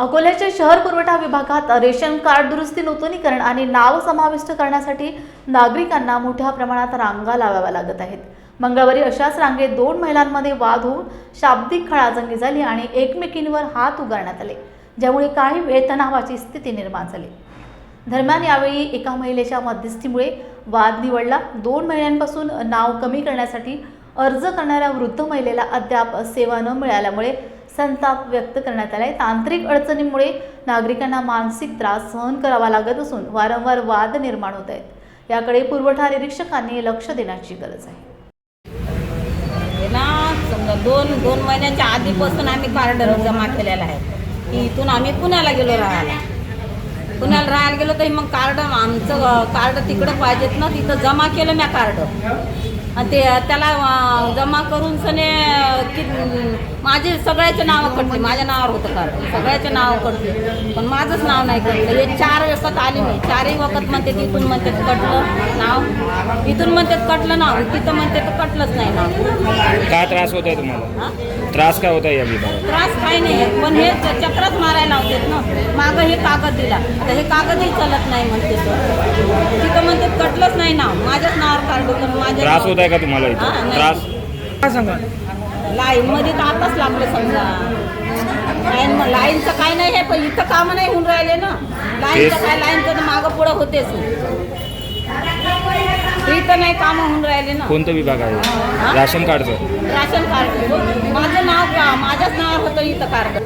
अकोल्याच्या शहर पुरवठा विभागात रेशन कार्ड दुरुस्ती नूतनीकरण आणि नाव समाविष्ट करण्यासाठी नागरिकांना मोठ्या प्रमाणात रांगा लावाव्या लागत आहेत. मंगळवारी अशाच रांगेत दोन महिलांमध्ये वाद होऊन शाब्दिक खळाजंगी झाली आणि एकमेकींवर हात उगारण्यात आले ज्यामुळे काही वेळ तणावाची स्थिती निर्माण झाली. दरम्यान यावेळी एका महिलेच्या मध्यस्थीमुळे वाद निवडला. दोन महिन्यांपासून नाव कमी करण्यासाठी अर्ज करणाऱ्या वृद्ध महिलेला अद्याप सेवा न मिळाल्यामुळे संताप व्यक्त करण्यात आला आहे तांत्रिक अडचणीमुळे नागरिकांना मानसिक त्रास सहन करावा लागत असून वारंवार वाद निर्माण होत आहेत. याकडे पुरवठा निरीक्षकांनी लक्ष देण्याची गरज आहे. ना समजा दोन दोन महिन्याच्या आधीपासून आम्ही कार्ड जमा केलेला आहे. की इथून आम्ही पुण्याला गेलो राहायला. पुण्याला राहायला गेलो तर मग कार्ड आमचं कार्ड तिकडं पाहिजेत ना तिथं जमा केलं ना कार्ड. आणि ते त्याला जमा करून सने कि माझे सगळ्याचे नावं कटले माझ्या नावावर होतं कार्ड सगळ्याचे नावं कटले पण माझंच नाव नाही कटलं हे चार वखत आले मी. चारही वखत म्हणते तिथून म्हणते कटलं नाव. इथून म्हणते कटलं नाव. तिथं म्हणते तर कटलंच नाही नाव. का त्रास होत आहे तुम्हाला? हा? त्रास काय होत या विभागात? त्रास काही नाही आहे पण हे चक्रच मारायला लावतात ना. मागं हे कागद दिला. आता हे कागदही चालत नाही म्हणते तर तिथं म्हणते कटलंच नाही नाव. माझ्याच नावावर कार्ड होतं माझ्या त्रास होत आहे का तुम्हाला हा, इथे नाही. त्रास? काय सांगा लाईन मध्ये तर आताच लागलं समजा. लाईन लाईनचं काय नाही आहे पण इथं कामं नाही होऊन राहिले ना. लाईनचं तेच. काय लाईनचं तर मागं पुढं होतेच. इथं नाही कामं होऊन राहिले ना. कोणतं विभाग आहे? राशन कार्डचं. Ration card. माझं नाव का? माझ्याच नावावर होतं इथं कार्ड.